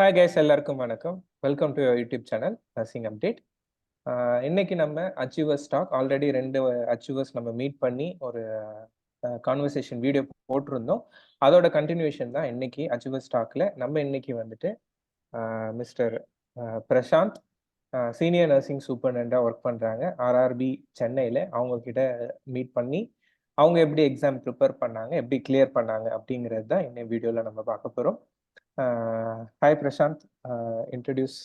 Hi guys எல்லாருக்கும் வணக்கம். Welcome to YouTube channel nursing update இன்னைக்கு நம்ம அச்சீவர்ஸ் ஸ்டாக் ஆல்ரெடி ரெண்டு அச்சீவர்ஸ் நம்ம மீட் பண்ணி ஒரு கான்வர்சேஷன் வீடியோ போட்டிருந்தோம். அதோட கண்டினியூஷன் தான் இன்னைக்கு அச்சீவர்ஸ் ஸ்டாக்ல நம்ம இன்னைக்கு வந்துட்டு மிஸ்டர் பிரசாந்த் சீனியர் நர்சிங் சூப்பர்டெண்டாக ஒர்க் பண்ணுறாங்க ஆர்ஆர்பி சென்னையில் அவங்க கிட்ட மீட் பண்ணி அவங்க எப்படி எக்ஸாம் ப்ரிப்பேர் பண்ணாங்க எப்படி கிளியர் பண்ணாங்க அப்படிங்கிறது தான் இன்னும் வீடியோவில் நம்ம பார்க்க போகிறோம் ஹாய் பிரசாந்த். இன்ட்ரடியூஸ்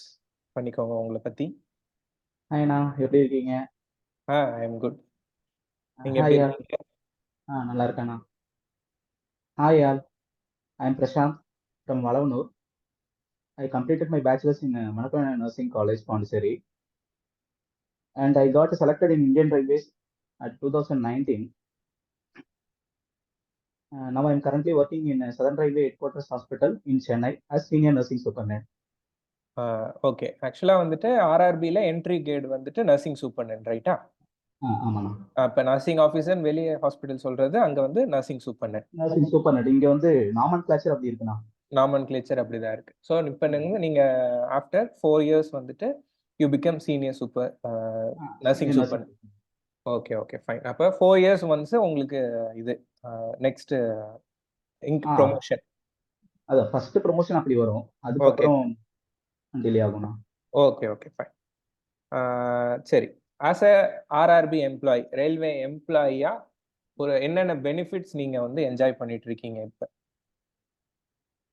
பண்ணிக்கோங்க உங்களை பற்றி ஹாய்ண்ணா எப்படி இருக்கீங்க? ஆ ஐ எம் குட் நீங்கள் ஹாய் எப்படி இருக்கீங்க? ஆ நல்லா இருக்கேண்ணா hi all. I am Prasanth from Valavanur. I completed my bachelor's in uh, Manapana Nursing College, Pondicherry, and I got selected in Indian Railways at 2019. Uh, now I'm currently working in Southern Railway Headquarters Hospital in Chennai as senior nursing superintendent. Okay ஆக்சுவலாக வந்துட்டு ஆர்ஆர்பியில் entry gate வந்துட்டு nursing superintendent ரைட்டா இப்போ nursing officer வெளியே hospital சொல்கிறது அங்கே வந்து நர்சிங் சூப்பர்டென்ட் நர்சிங் சூப்பர்னட் இங்க வந்து நாமன் கிளாச்சர் அப்படி இருக்குண்ணா. நாமன் கிளேச்சர் அப்படி தான் இருக்குது ஸோ இப்போ நீங்கள் நீங்கள் ஆஃப்டர் ஃபோர் இயர்ஸ் வந்துட்டு you become senior super nursing senior super nursing. Okay okay fine அப்போ ஃபோர் இயர்ஸ் ஒன்ஸ் உங்களுக்கு இது நெக்ஸ்ட் இங்க் ஆ. ப்ரொமோஷன் அதான் ஃபர்ஸ்ட் ப்ரொமோஷன் அப்படி வரும். அதுக்கப்புறம் டிலே ஆகும்ண்ணா ஓகே ஓகே ஃபைன் சரி. As a RRB employee railway எம்ப்ளாயியா ஒரு என்னென்ன பெனிஃபிட்ஸ் நீங்க வந்து என்ஜாய் பண்ணிட்டு இருக்கீங்க இப்போ?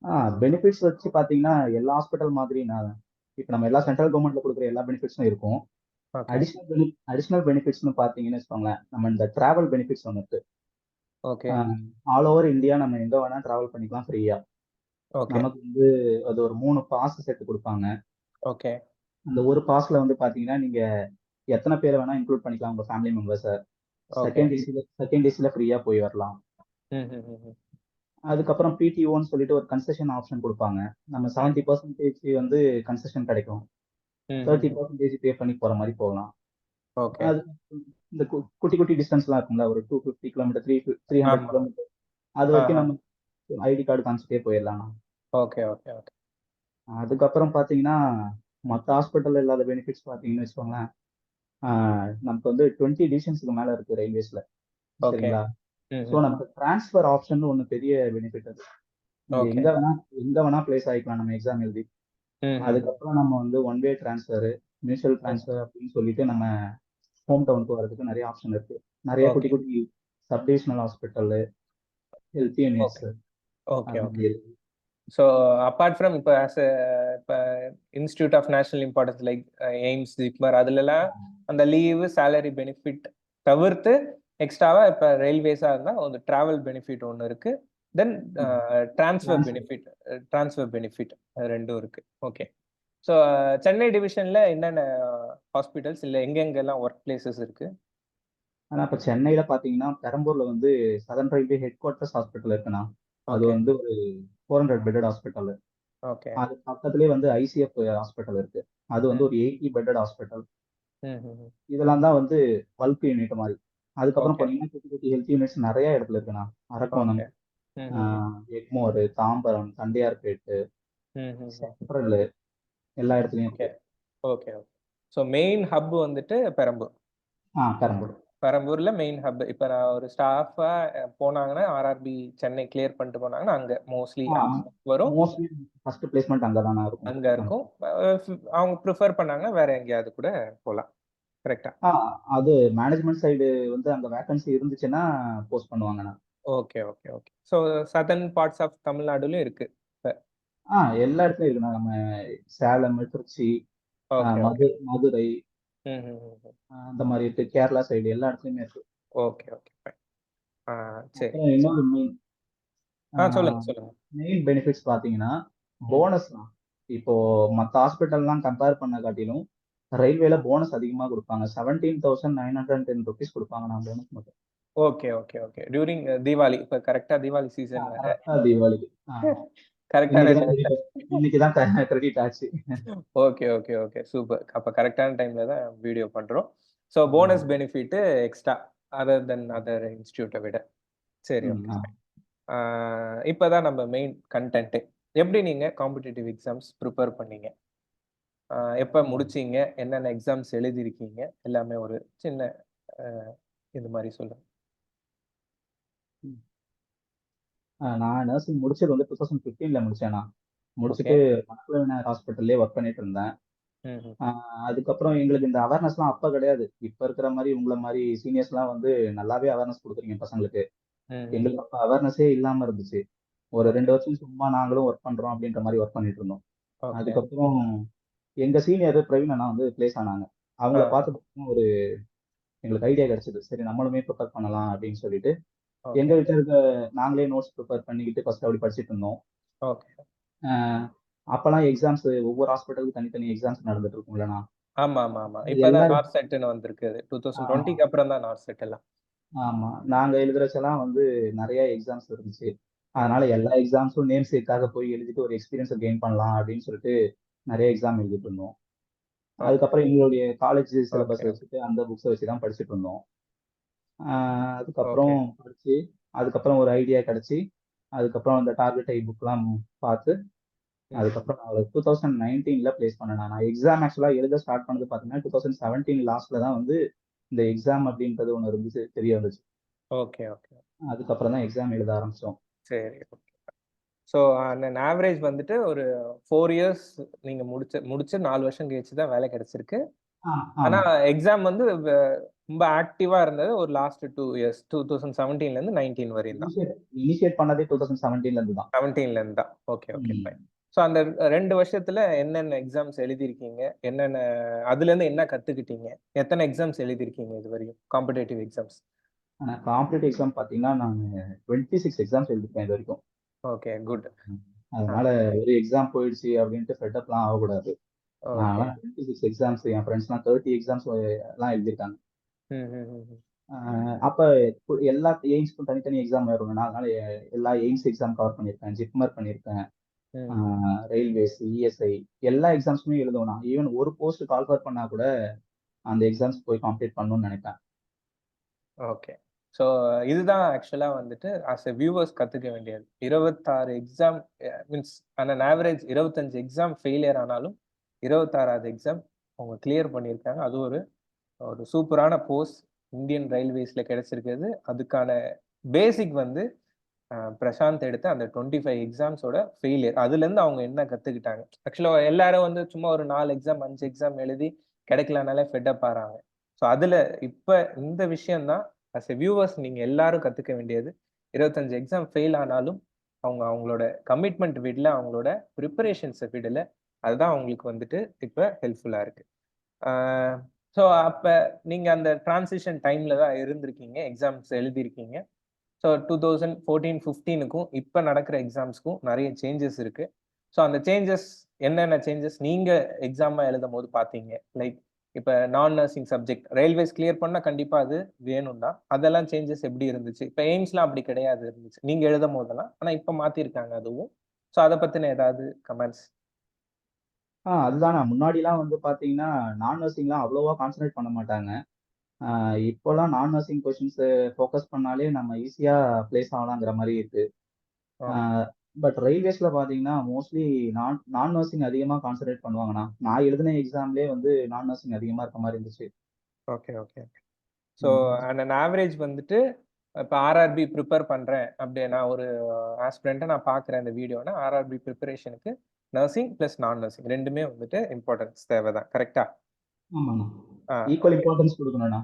ஆ பெனிஃபிட்ஸ் வச்சு பார்த்தீங்கன்னா எல்லா ஹாஸ்பிட்டல் மாதிரி நான் இப்போ நம்ம எல்லா சென்ட்ரல் கவர்மெண்ட்ல கொடுக்குற எல்லா பெனிஃபிட்ஸும் இருக்கும். அடிஷ்னல் பெனி அடிஷ்னல் பெனிஃபிட்ஸ்னு பார்த்தீங்கன்னு வச்சுக்கோங்களேன் நம்ம இந்த டிராவல் பெனிஃபிட்ஸ் ஒன்று இருக்கு. ஓகே ஆல் ஓவர் இந்தியா நம்ம எங்க வேணா டிராவல் பண்ணிக்கலாம் ஃப்ரீயா நமக்கு வந்து அது ஒரு மூணு பாஸ் சேர்த்து கொடுப்பாங்க. ஓகே அந்த ஒரு பாஸ்ல வந்து பார்த்தீங்கன்னா நீங்க எத்தனை பேரை வேணா இன்க்ளூட் பண்ணிக்கலாம் உங்க ஃபேமிலி மெம்பர்ஸை செகண்ட் ஏசில செகண்ட் ஏசில ஃப்ரீயா போய் வரலாம். அதுக்கப்புறம் பிடிஓன்னு சொல்லிட்டு ஒரு கன்செஷன் ஆப்ஷன் கொடுப்பாங்க. நம்ம செவன்டி பர்சன்டேஜ் வந்து கன்செஷன் கிடைக்கும். தேர்ட்டி. பர்சன்டேஜ் பே பண்ணி போற மாதிரி போகலாம். ஓகே. அது இந்த குட்டி குட்டி டிஸ்டன்ஸ்லாம் இருக்கும்ல ஒரு two fifty kilometre three three hundred kilometre அது வரைக்கும் நம்ம ஐடி கார்டு காமிச்சிட்டே போயிடலாம் ஓகே ஓகே ஓகே. அதுக்கப்புறம் பார்த்தீங்கன்னா மற்ற ஹாஸ்பிட்டல் இல்லாத பெனிஃபிட்ஸ் பார்த்தீங்கன்னு வச்சுக்கோங்களேன் நமக்கு வந்து டுவெண்ட்டி டிவிஷன்ஸ்க்கு மேல இருக்கு ரயில்வேஸ்ல சரிங்களா? ஸோ ம் நமக்கு டிரான்ஸ்ஃபர் ஆப்ஷன் ஒன்று பெரிய பெனிஃபிட் அது. எங்க வேணா எங்க வேணா பிளேஸ் ஆகிக்கலாம் நம்ம எக்ஸாம் எழுதி. அதுக்கப்புறம் நம்ம வந்து one way transfer mutual transfer அப்படின்னு சொல்லிட்டு நம்ம ஹோம் டவுனுக்கு வரதுக்கு நிறைய ஆப்ஷன் இருக்கு. நிறைய குட்டி குட்டி subdivisional hospital health units okay okay so apart from இப்போ ஆஸ் இப்போ institute of national importance like AIIMS JIPMER அதுலலாம் அந்த லீவு சேலரி பெனிஃபிட் தவிர்த்து எக்ஸ்ட்ராவாக இப்போ ரயில்வேஸாக இருந்தால் ஒரு ட்ராவல் பெனிஃபிட் ஒன்று இருக்குது then transfer benefit transfer benefit ரெண்டும் இருக்குது ஓகே ஸோ சென்னை டிவிஷனில் என்னென்ன ஹாஸ்பிட்டல்ஸ் இல்லை எங்கெங்கெல்லாம் ஒர்க் பிளேசஸ் இருக்குது ஆனா இப்ப சென்னையில பாத்தீங்கன்னா பெரம்பூர்ல வந்து southern railway head quarters hospital இருக்குண்ணா. அது வந்து ஒரு four hundred bedded hospital okay அது பக்கத்துலேயே வந்து ஐசிஎஃப் ஹாஸ்பிட்டல் இருக்கு. அது வந்து ஒரு எயிட்டி பெட்டட் ஹாஸ்பிட்டல் இதெல்லாம் தான் வந்து பல்க் யூனிட் மாதிரி. அதுக்கப்புறம் ஓகே போனீங்கன்னா குட்டி குட்டி ஹெல்த் யூனிட்ஸ் நிறைய இடத்துல இருக்குண்ணா. அரக்கோணம் எக்மோர் தாம்பரம் தண்டையார்பேட்டு சென்ட்ரல் எல்லா இடத்துலயும் okay. Okay okay. So main hub வந்துட்டு பெரம்பூர் ஆ பெரம்பூர் பெரம்பூர்ல மெயின் ஹப் இப்போ நான் ஒரு ஸ்டாஃபா போனாங்கன்னா ஆர்ஆர்பி சென்னை கிளியர் பண்ணிட்டு போனாங்கன்னா அங்க மோஸ்ட்லி வரும். மோஸ்ட்லி ஃபர்ஸ்ட் பிளேஸ்மெண்ட் அங்கே தானே இருக்கும். அங்க இருக்கும். அவங்க ப்ரிஃபர் பண்ணாங்கன்னா வேற எங்கேயாவது கூட போகலாம் கரெக்டா அது மேனேஜ்மெண்ட் சைடு வந்து அங்கே வேகன்சி இருந்துச்சுன்னா post பண்ணுவாங்கண்ணா okay okay okay so southern parts of தமிழ்நாடுலயும் இருக்கு. ஆ எல்லா இடத்துலயும் இருக்குண்ணா நம்ம சேலம் திருச்சி மது மதுரை அந்த மாதிரி இருக்கு. கேரளா சைடு எல்லா இடத்துலயுமே இருக்கு. ஓகே ஓகே சரி. இன்னொரு மெயின் சொல்லுங்க சொல்லுங்க. மெயின் பெனிஃபிட்ஸ் பார்த்தீங்கன்னா ம். போனஸ் தான். இப்போ மற்ற ஹாஸ்பிட்டல்லாம் கம்பேர் பண்ண காட்டிலும் ரயில்வேல போனஸ் அதிகமாக கொடுப்பாங்க. Seventeen thousand nine hundred ten rupees கொடுப்பாங்க. நான் போனஸ் மட்டும். Okay okay okay during Deepavali இப்போ கரெக்டா தீபாவளி சீசன் வேற. ஆச்சு. ஓகே ஓகே ஓகே சூப்பர் அப்போ கரெக்டான டைம்ல தான் வீடியோ பண்றோம். So bonus benefit extra other then other இன்ஸ்டியூட்டை விட. சரி ஓகே. இப்போதான் நம்ம மெயின் கண்டென்ட்டு எப்படி நீங்க காம்படிட்டிவ் எக்ஸாம்ஸ் ப்ரிப்பேர் பண்ணீங்க? எப்ப முடிச்சீங்க? என்னென்ன எக்ஸாம்ஸ் எழுதியிருக்கீங்க? எல்லாமே ஒரு சின்ன இது மாதிரி சொல்லுங்க. நான் நர்சிங் முடிச்சது வந்து டூ தௌசண்ட் ஃபிஃப்டீனில் முடித்தேன் நான் முடிச்சுட்டு மணக்குளவிநாயகர் ஹாஸ்பிட்டல்லே ஒர்க் பண்ணிட்டு இருந்தேன். அதுக்கப்புறம் எங்களுக்கு இந்த அவேர்னஸ்லாம் அப்போ கிடையாது. இப்போ இருக்கிற மாதிரி உங்களை மாதிரி சீனியர்ஸ்லாம் வந்து நல்லாவே அவேர்னஸ் கொடுக்குறீங்க பசங்களுக்கு. எங்களுக்கு அப்போ அவேர்னஸே இல்லாமல் இருந்துச்சு. ஒரு ரெண்டு வருஷம் சும்மா நாங்களும் ஒர்க் பண்ணுறோம் அப்படின்ற மாதிரி ஒர்க் பண்ணிட்டு இருந்தோம். அதுக்கப்புறம் எங்க சீனியர் பிரவீன் அண்ணா வந்து பிளேஸ் ஆனாங்க. அவங்கள. பார்த்து ஒரு எங்களுக்கு ஐடியா கிடைச்சது. சரி நம்மளுமே ப்ரிப்பேர் பண்ணலாம் அப்படின்னு சொல்லிட்டு எங்க இருக்க நாங்களே நோட்ஸ் ப்ரிப்பேர் பண்ணிக்கிட்டு ஃபர்ஸ்ட் அப்படி படிச்சுட்டு இருந்தோம். அப்பெல்லாம் எக்ஸாம்ஸ் ஒவ்வொரு ஹாஸ்பிட்டலுக்கு தனித்தனி எக்ஸாம்ஸ் நடந்துட்டு இருக்கும்லண்ணா ஆமா ஆமா ஆமா. இப்பதான் நார்த் செட்னு வந்திருக்கு. டூ தௌசண்ட் டுவெண்ட்டிக்கு அப்புறம் தான் நார்த் செட் எல்லாம். ஆமா. நாங்க எழுதுறச்செல்லாம் வந்து நிறைய எக்ஸாம்ஸ் இருந்துச்சு. அதனால எல்லா எக்ஸாம்ஸும் நேம் சேர்க்காக போய் எழுதிட்டு ஒரு எக்ஸ்பீரியன்ஸை கெயின் பண்ணலாம் அப்படின்னு சொல்லிட்டு நிறைய எக்ஸாம் எழுதிட்டு இருந்தோம். அதுக்கப்புறம் எங்களுடைய காலேஜ் சிலபஸ் வச்சுட்டு அந்த புக்ஸை வச்சு தான் படிச்சுட்டு இருந்தோம். அதுக்கப்புறம் படிச்சு அதுக்கப்புறம் ஒரு ஐடியா கிடைச்சி அதுக்கப்புறம் அந்த டார்கெட் ஐ புக்லாம் பார்த்து அதுக்கப்புறம் நான் டூ தௌசண்ட் நைன்டீனில் ப்ளேஸ் பண்ணேன் நான். எக்ஸாம் ஆக்சுவலாக எழுத ஸ்டார்ட் பண்ணது பார்த்தீங்கன்னா டூ தௌசண்ட் செவன்டீன் லாஸ்ட்டில் தான் வந்து இந்த எக்ஸாம் அப்படின்றது ஒன்று இருந்துச்சு தெரிய வந்துச்சு. Okay okay. அதுக்கப்புறம் தான் எக்ஸாம் எழுத ஆரம்பித்தோம் சரி ஓகே. ஸோ அந்த ஆவரேஜ் வந்துட்டு ஒரு ஃபோர் இயர்ஸ் நீங்க முடிச்சு முடிச்சு நாலு வருஷம் கழிச்சு தான் வேலை கிடைச்சிருக்கு. ஆனா ஆமாம் எக்ஸாம் வந்து ரொம்ப ஆக்டிவா இருந்தது ஒரு last two years two thousand செவன்டீன்ல இருந்து நைன்டீன் வரையும் தான். இனிஷியேட் பண்ணதே டூ தௌசண்ட் செவன்டீன்லேருந்து தான். செவன்டீன்ல இருந்து தான். Okay okay. ஃபைன் ஸோ அந்த ரெண்டு வருஷத்துல என்னென்ன எக்ஸாம்ஸ் எழுதியிருக்கீங்க? என்னென்ன அதுல இருந்து என்ன கத்துக்கிட்டீங்க? எத்தனை எக்ஸாம்ஸ் எழுதியிருக்கீங்க இது வரையும்? காம்படேட்டிவ் எக்ஸாம்ஸ் காம்படிட்டிவ் எக்ஸாம் பார்த்தீங்கன்னா நான் டுவெண்ட்டி சிக்ஸ் எக்ஸாம்ஸ் எழுதிருக்கேன் இது வரைக்கும். Okay good. அதனால ஒரு எக்ஸாம் போயிடுச்சு அப்படின்ட்டு ஃபெட்டப்லாம் ஆகக்கூடாது. நான் டுவெண்ட்டி சிக்ஸ் எக்ஸாம்ஸ் என் ஃப்ரெண்ட்ஸ்லாம் தேர்ட்டி எக்ஸாம்ஸ் எல்லாம் எழுதியிருக்காங்க. ஆஹ் அப்ப எல்லா எய்ம்ஸ்க்கும் தனித்தனி எக்ஸாம் வருங்கண்ணா அதனால எல்லா எய்ம்ஸ் எக்ஸாம் கவர் பண்ணியிருக்கேன் ஜிப்மர் பண்ணியிருக்கேன் ரயில்வேஸ் இஎஸ்ஐ எல்லா எக்ஸாம்ஸுமே எழுதுவேன் நான். ஈவன் ஒரு போஸ்ட் கால்ஃபர் பண்ணா கூட அந்த எக்ஸாம்ஸ் போய் கம்ப்ளீட் பண்ணணும்னு நினைப்பேன். ஓகே ஸோ இதுதான் ஆக்சுவலாக வந்துட்டு ஆஸ் எ வியூவர்ஸ் கற்றுக்க வேண்டியது. இருபத்தாறு எக்ஸாம் மீன்ஸ் அந்த ஆவரேஜ் இருபத்தஞ்சு எக்ஸாம் ஃபெயிலியர் ஆனாலும் இருபத்தாறாவது எக்ஸாம் அவங்க கிளியர் பண்ணியிருக்காங்க. அது ஒரு ஒரு சூப்பரான போஸ்ட் இந்தியன் ரயில்வேஸில் கிடைச்சிருக்கிறது. அதுக்கான பேசிக் வந்து பிரசாந்த் எடுத்த அந்த டுவெண்ட்டி ஃபைவ் எக்ஸாம்ஸோட ஃபெயிலியர் அதுலேருந்து அவங்க என்ன கற்றுக்கிட்டாங்க ஆக்சுவலாக எல்லாரும் வந்து சும்மா ஒரு நாலு எக்ஸாம் அஞ்சு எக்ஸாம் எழுதி கிடைக்கலனாலே ஃபெட்டப் ஆகிறாங்க ஸோ அதில் இப்போ இந்த விஷயம்தான் அஸ் எ வியூவர்ஸ் நீங்கள் எல்லாரும் கற்றுக்க வேண்டியது. இருபத்தஞ்சு எக்ஸாம் ஃபெயில் ஆனாலும் அவங்க அவங்களோட கமிட்மெண்ட் விடல அவங்களோட ப்ரிப்பரேஷன்ஸை வீடில். அதுதான் அவங்களுக்கு வந்துட்டு இப்போ ஹெல்ப்ஃபுல்லாக இருக்குது ஸோ அப்போ நீங்கள் அந்த டிரான்சிஷன் டைமில் தான் இருந்திருக்கீங்க எக்ஸாம்ஸ் எழுதியிருக்கீங்க. ஸோ டூ தௌசண்ட் ஃபோர்டீன் ஃபிஃப்டீனுக்கும் இப்போ நடக்கிற எக்ஸாம்ஸ்க்கும் நிறைய சேஞ்சஸ் இருக்குது ஸோ அந்த சேஞ்சஸ் என்னென்ன சேஞ்சஸ் நீங்கள் எக்ஸாமாக எழுதும் போது பார்த்தீங்க? லைக் இப்போ நான் நர்சிங் சப்ஜெக்ட் ரயில்வேஸ் கிளியர் பண்ணால் கண்டிப்பாக அது வேணும் தான். அதெல்லாம் சேஞ்சஸ் எப்படி இருந்துச்சு? இப்போ எய்ம்ஸ்லாம் அப்படி கிடையாது இருந்துச்சு. நீங்கள் எழுதும் போதெல்லாம் ஆனால் இப்போ மாற்றிருக்காங்க அதுவும். ஸோ அதை பற்றின ஏதாவது கமெண்ட்ஸ் ஆ அதுதான். நான் முன்னாடிலாம் வந்து பார்த்தீங்கன்னா நான் நர்சிங்லாம் அவ்வளோவா கான்சன்ட்ரேட் பண்ண மாட்டாங்க. ஆஹ் இப்போலாம் நான் நர்சிங் கொஷின்ஸ் ஃபோக்கஸ் பண்ணாலே நம்ம ஈஸியாக ப்ளேஸ் ஆகலாங்கிற மாதிரி இருக்கு. பட் ரயில்வேஸ்ல பார்த்தீங்கன்னா மோஸ்ட்லி நான் நான் நர்சிங் அதிகமாக கான்சன்ட்ரேட் பண்ணுவாங்கண்ணா. நான் எழுதின எக்ஸாம்லேயே வந்து நான் நர்சிங் அதிகமாக இருக்க மாதிரி இருந்துச்சு. Okay okay. So and average வந்துட்டு இப்போ ஆர்ஆர்பி ப்ரிப்பேர் பண்ணுறேன் அப்படி நான் ஒரு ஆஸ்பிரண்ட்டை நான் பார்க்குறேன் இந்த வீடியோனா ஆர்ஆர்பி ப்ரிப்பரேஷனுக்கு நர்சிங் ப்ளஸ் நான் நர்சிங் ரெண்டுமே வந்துட்டு இம்பார்ட்டன்ஸ் தேவை தான் கரெக்டா ஈக்குவல் இம்பார்ட்டன்ஸ் கொடுக்கணும்ண்ணா.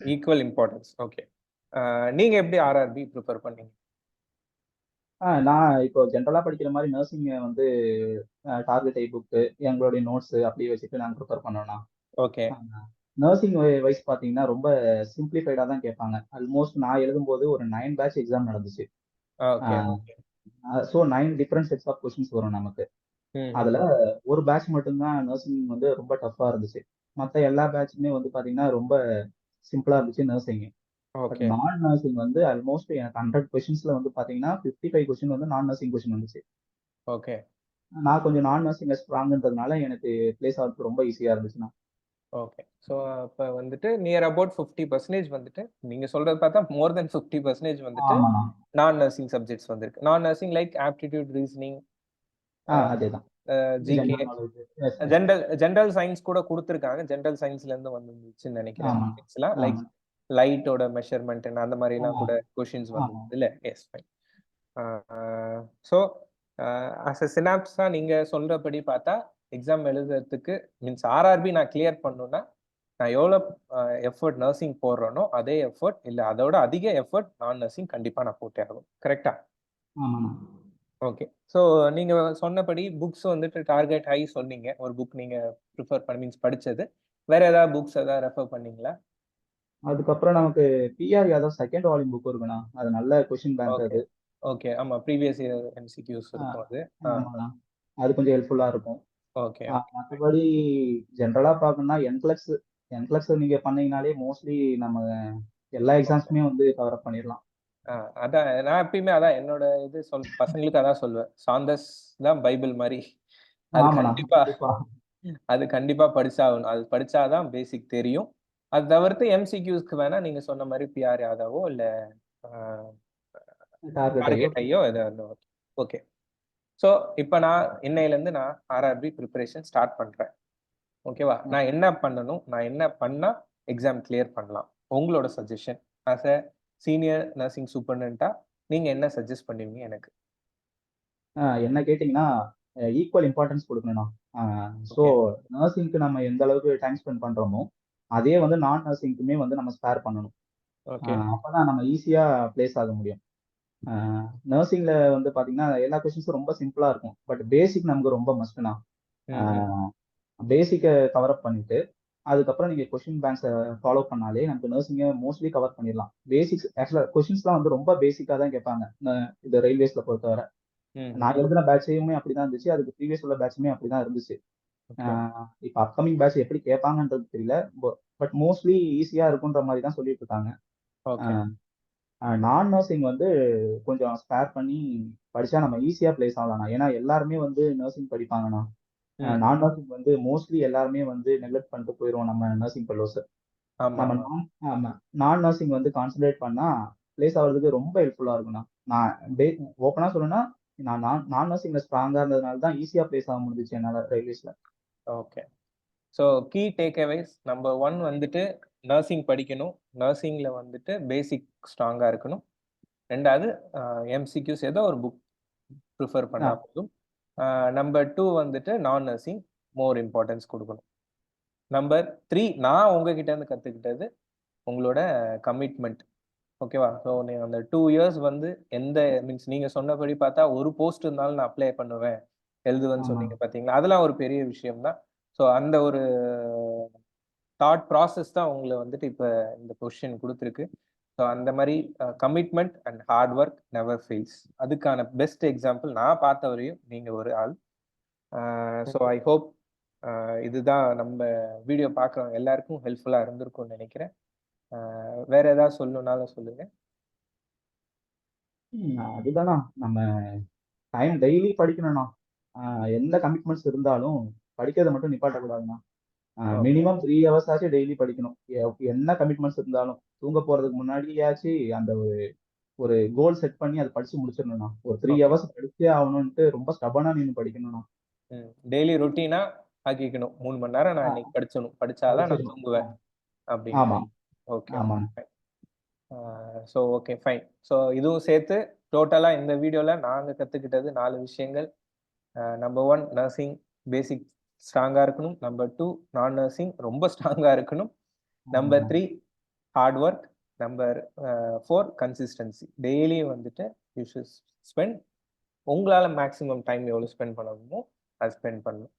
ஈக்குவல் இம்பார்ட்டன்ஸ் ஓகே நீங்கள் எப்படி ஆர்ஆர்பி ப்ரிப்பேர் பண்ணீங்க? நான் இப்போ ஜென்ரலாக படிக்கிற மாதிரி நர்சிங் வந்து டார்கெட் ஐ புக்கு எங்களுடைய நோட்ஸ் அப்படியே வச்சுட்டு நாங்கள் ப்ரிப்பேர் பண்ணோம்ண்ணா. ஓகே நர்சிங் வைஸ் பார்த்தீங்கன்னா ரொம்ப சிம்பிளிஃபைடாக தான் கேட்பாங்க. ஆல்மோஸ்ட் நான் எழுதும்போது ஒரு நைன் பேட்ச் எக்ஸாம் நடந்துச்சு. So nine different sets of questions வரும் நமக்கு. அதில் ஒரு பேட்ச் மட்டும்தான் நர்சிங் வந்து ரொம்ப டஃப்பாக இருந்துச்சு. மற்ற எல்லா பேட்சுமே வந்து பார்த்தீங்கன்னா ரொம்ப சிம்பிளாக இருந்துச்சு நர்சிங் நான் நர்சிங் வந்து ஆல்மோஸ்ட் எனக்கு ஹண்ட்ரட் கொஷின்ஸ்ல வந்து பார்த்தீங்கன்னா ஃபிஃப்டி ஃபைவ் கொஷின் வந்து நான் நர்சிங் கொஷின் வந்துச்சு. ஓகே நான் கொஞ்சம் நான் நர்சிங் ஸ்ட்ராங்ன்றதுனால எனக்கு பிளேஸ் ஆகிறதுக்கு ரொம்ப ஈஸியாக இருந்துச்சுண்ணா. ஓகே ஸோ இப்போ வந்துட்டு நியர் அபவுட் ஃபிஃப்டி பர்சன்டேஜ் வந்துட்டு நீங்கள் சொல்றது பார்த்தா மோர் தென் ஃபிஃப்டி பர்சன்டேஜ் வந்துட்டு நான் நர்சிங் சப்ஜெக்ட்ஸ் வந்திருக்கு. Non nursing like aptitude reasoning அதேதான். ஜிகே. ஜென்ரல் ஜென்ரல் சயின்ஸ் கூட கொடுத்துருக்காங்க. ஜென்ரல் சயின்ஸ்ல இருந்து வந்துருந்துச்சுன்னு நினைக்கிறேன். லைக். லைட்டோட மெஷர்மெண்ட் அந்த மாதிரி எல்லாம். கூட கொஷின்ஸ். வந்து இல்ல? Yes fine so as a சினாப்ஸா நீங்க சொல்றபடி பார்த்தா எக்ஸாம் எழுதுறதுக்கு மீன்ஸ் ஆர்ஆர்பி நான் கிளியர் பண்ணணும்னா நான் எவ்வளோ எஃபர்ட் நர்சிங் போடுறேனோ அதே எஃபர்ட் இல்லை அதோட அதிக எஃபர்ட் நான் நர்சிங் கண்டிப்பாக நான் போட்டே ஆகும் கரெக்டா ஓகே ஸோ நீங்க சொன்னபடி புக்ஸ் வந்துட்டு டார்கெட் ஹை சொன்னீங்க. ஒரு புக் நீங்க ப்ரிஃபர் பண்ண மீன்ஸ் படிச்சது. வேற ஏதாவது புக்ஸ் ஏதாவது ரெஃபர் பண்ணீங்களா? அதுக்கப்புறம் நமக்கு PR Yadav second volume book இருக்குண்ணா. அது நல்ல கொஸ்டின் பேங்க் அது. ஓகே ஆமா ப்ரீவியஸ் இயர் எம்சிக்யூஸ் இருக்கும் அது. அது கொஞ்சம் ஹெல்ப்ஃபுல்லா இருக்கும். ஓகே மற்றபடி ஜென்ரலா பார்க்கணும்னா என்க்ளக்ஸ் என்க்ளக்ஸ் நீங்க பண்ணீங்கனாலே மோஸ்ட்லி நம்ம எல்லா எக்ஸாம்ஸுமே வந்து கவர் அப் பண்ணிடலாம். அதான். நான் எப்பயுமே அதான் என்னோட இது சொல் பசங்களுக்கு அதான் சொல்லுவேன். சாந்தஸ் தான் பைபிள் மாதிரி. அது கண்டிப்பா அது கண்டிப்பா படிச்சாகணும். அது படிச்சாதான் பேசிக் தெரியும். அது தவிர்த்து எம்சிக்யூஸ்க்கு வேணா நீங்க சொன்ன மாதிரி பிஆர் யாதவோ இல்ல டார்கெட் டார்கெட் ஐயோ ஏதாவது ஓகே. ஸோ இப்போ நான் இன்னையிலேருந்து நான் ஆர்ஆர்பி ப்ரிப்பரேஷன் ஸ்டார்ட் பண்ணுறேன் ஓகேவா? நான் என்ன பண்ணணும்? நான் என்ன பண்ணால் எக்ஸாம் கிளியர் பண்ணலாம்? உங்களோட suggestion as a senior nursing சூப்பர்டென்ட்டாக நீங்கள் என்ன சஜஸ்ட் பண்ணுவீங்க எனக்கு? என்ன கேட்டிங்கன்னா ஈக்குவல் இம்பார்ட்டன்ஸ் கொடுக்கணும்ண்ணா. ஸோ நர்சிங்க்கு நம்ம எந்த அளவுக்கு டைம் ஸ்பெண்ட் பண்றோமோ அதே வந்து நான் நர்சிங்க்குமே வந்து நம்ம ஸ்பேர் பண்ணணும். அப்பதான் நம்ம ஈஸியா பிளேஸ் ஆக முடியும். நர்சிங்ல வந்து பாத்தீங்கன்னா எல்லா கொஸ்டின்ஸும் ரொம்ப சிம்பிளா இருக்கும். பட் பேசிக் நமக்கு ரொம்ப மஸ்ட்னா பேசிக்கை கவர் அப் பண்ணிட்டு அதுக்கப்புறம் நீங்க கொஸ்டின் பேங்க்ஸை ஃபாலோ பண்ணாலே நமக்கு நர்சிங்கை மோஸ்ட்லி கவர் பண்ணிடலாம். பேசிக்ஸ் ஆக்சுவலா கொஸ்டின்ஸ்லாம் வந்து ரொம்ப பேசிக்கா தான் கேட்பாங்க. இந்த ரயில்வேஸ்ல பொறுத்தவரை. நான் எழுதின பேட்சையுமே அப்படிதான் இருந்துச்சு. அதுக்கு ப்ரீவியஸ் உள்ள பேட்சுமே அப்படிதான் இருந்துச்சு. இப்ப அப்கமிங் பேட்ச் எப்படி கேட்பாங்கன்றது தெரியல. பட் மோஸ்ட்லி ஈஸியா இருக்குன்ற மாதிரி தான் சொல்லிட்டு இருக்காங்க. நான் நர்சிங் வந்து கொஞ்சம் ஸ்பேர் பண்ணி படிச்சா நம்ம ஈஸியா பிளேஸ் ஆகலாம்ண்ணா. ஏன்னா எல்லாருமே வந்து நர்சிங் படிப்பாங்கண்ணா. நான் நர்சிங் வந்து மோஸ்ட்லி எல்லாருமே வந்து நெக்லெக்ட் பண்ணிட்டு போயிடுவோம் நம்ம நர்சிங் ஃபெல்லோஸ் நம்ம நான் ஆமா. நான் நர்சிங் வந்து கான்சென்ட்ரேட் பண்ணா பிளேஸ் ஆகிறதுக்கு ரொம்ப ஹெல்ப்ஃபுல்லா இருக்குண்ணா நான் ஓப்பனா சொல்லணும்னா நான் நான் நான் நர்சிங்ல ஸ்ட்ராங்கா இருந்ததுனால தான் ஈஸியா பிளேஸ் ஆக முடிஞ்சிச்சு என்னால ரயில்வேஸ்ல okay so key takeaways number one வந்துட்டு நர்சிங் படிக்கணும். நர்சிங்கில் வந்துட்டு பேசிக் ஸ்ட்ராங்காக இருக்கணும். ரெண்டாவது எம்சிக்யூஸ் ஏதோ ஒரு புக் ப்ரிஃபர் பண்ணால் போதும். நம்பர் டூ வந்துட்டு நான் நர்சிங் மோர் இம்பார்ட்டன்ஸ் கொடுக்கணும். நம்பர் த்ரீ நான் உங்ககிட்ட இருந்து கற்றுக்கிட்டது உங்களோட கமிட்மெண்ட் ஓகேவா ஸோ நீங்கள் அந்த டூ இயர்ஸ் வந்து எந்த மீன்ஸ் நீங்கள் சொன்னபடி பார்த்தா ஒரு போஸ்ட் இருந்தாலும் நான் அப்ளை பண்ணுவேன். எழுதுவேன்னு. சொன்னீங்க பார்த்தீங்களா? அதெல்லாம் ஒரு பெரிய விஷயம் தான். ஸோ அந்த ஒரு தாட் ப்ராசஸ் தான் உங்களை வந்துட்டு இப்போ இந்த பொசிஷன் கொடுத்துருக்கு. ஸோ அந்த மாதிரி commitment and hard work never fails அதுக்கான பெஸ்ட் எக்ஸாம்பிள் நான் பார்த்த வரையும் நீங்கள் ஒரு ஆள். ஸோ ஐ ஹோப் இதுதான் நம்ம வீடியோ பார்க்குறவங்க எல்லாருக்கும் ஹெல்ப்ஃபுல்லாக இருந்திருக்கும்னு நினைக்கிறேன். வேற ஏதாவது சொல்லணும்னாலும் சொல்லுங்க. அதுதானா. நம்ம டைம் டெய்லி படிக்கணும்ண்ணா எந்த கமிட்மெண்ட்ஸ் இருந்தாலும் படிக்கிறத மட்டும் நிப்பாட்டக்கூடாதுண்ணா. மினிமம் த்ரீ ஹவர்ஸ் ஆச்சும் டெய்லி படிக்கணும். என்ன கமிட்மெண்ட்ஸ் இருந்தாலும். தூங்க போறதுக்கு முன்னாடியாச்சு அந்த ஒரு ஒரு கோல் செட் பண்ணி அதை படிச்சு முடிச்சிடணும்ண்ணா. ஒரு த்ரீ. ஹவர்ஸ் படிச்சே ஆகணும்ட்டு ரொம்ப ஸ்டபனா நின்று படிக்கணும்ண்ணா. டெய்லி ரொட்டீனா ஆக்கிக்கணும். மூணு மணி நேரம் நான். இன்னைக்கு படிச்சணும் படிச்சாதான் நான். தூங்குவேன் ஆமா. அப்படின்னு ஓகே ஆமாண்ணா ஸோ ஓகே ஃபைன் ஸோ இதுவும் சேர்த்து டோட்டலாக இந்த வீடியோவில் நாங்கள் கற்றுக்கிட்டது நாலு விஷயங்கள். நம்பர் ஒன் நர்சிங் பேசிக் ஸ்ட்ராங்காக இருக்கணும். நம்பர் டூ நான் நர்சிங் ரொம்ப ஸ்ட்ராங்காக இருக்கணும். Number three hard work number four consistency daily வந்துட்டு யூ ஷுட் ஸ்பெண்ட் உங்களால் மேக்ஸிமம் டைம் எவ்வளோ ஸ்பெண்ட் பண்ணணுமோ அது ஸ்பெண்ட் பண்ணணும்.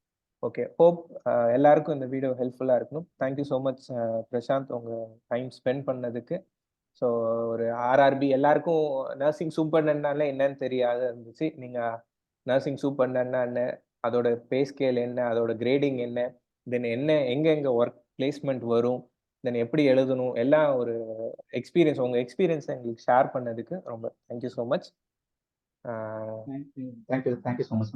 ஓகே ஹோப் uh, எல்லாருக்கும் இந்த வீடியோ ஹெல்ப்ஃபுல்லாக இருக்கணும். தேங்க்யூ ஸோ மச் பிரசாந்த் உங்கள் டைம் ஸ்பெண்ட் பண்ணதுக்கு. ஸோ ஒரு ஆர்ஆர்பி எல்லாருக்கும் நர்சிங் சூப்பர்டென்ட்னால என்னன்னு தெரியாது இருந்துச்சு. நீங்கள் நர்சிங் சூப்பர்டென்ட்னா என்ன அதோட பே ஸ்கேல் என்ன அதோட கிரேடிங் என்ன தென் என்ன எங்கெங்கே ஒர்க் பிளேஸ்மெண்ட் வரும் தென் எப்படி எழுதணும்? எல்லாம் ஒரு எக்ஸ்பீரியன்ஸ் உங்க எக்ஸ்பீரியன்ஸ் எங்களுக்கு ஷேர் பண்ணதுக்கு ரொம்ப thank you so much thank you thank you so much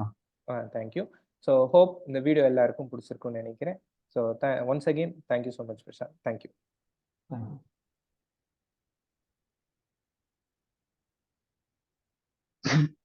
ah thank you so hope இந்த வீடியோ எல்லாருக்கும் பிடிச்சிருக்கும்னு நினைக்கிறேன். So the once again thank you so much Prashanth thank you Thank you.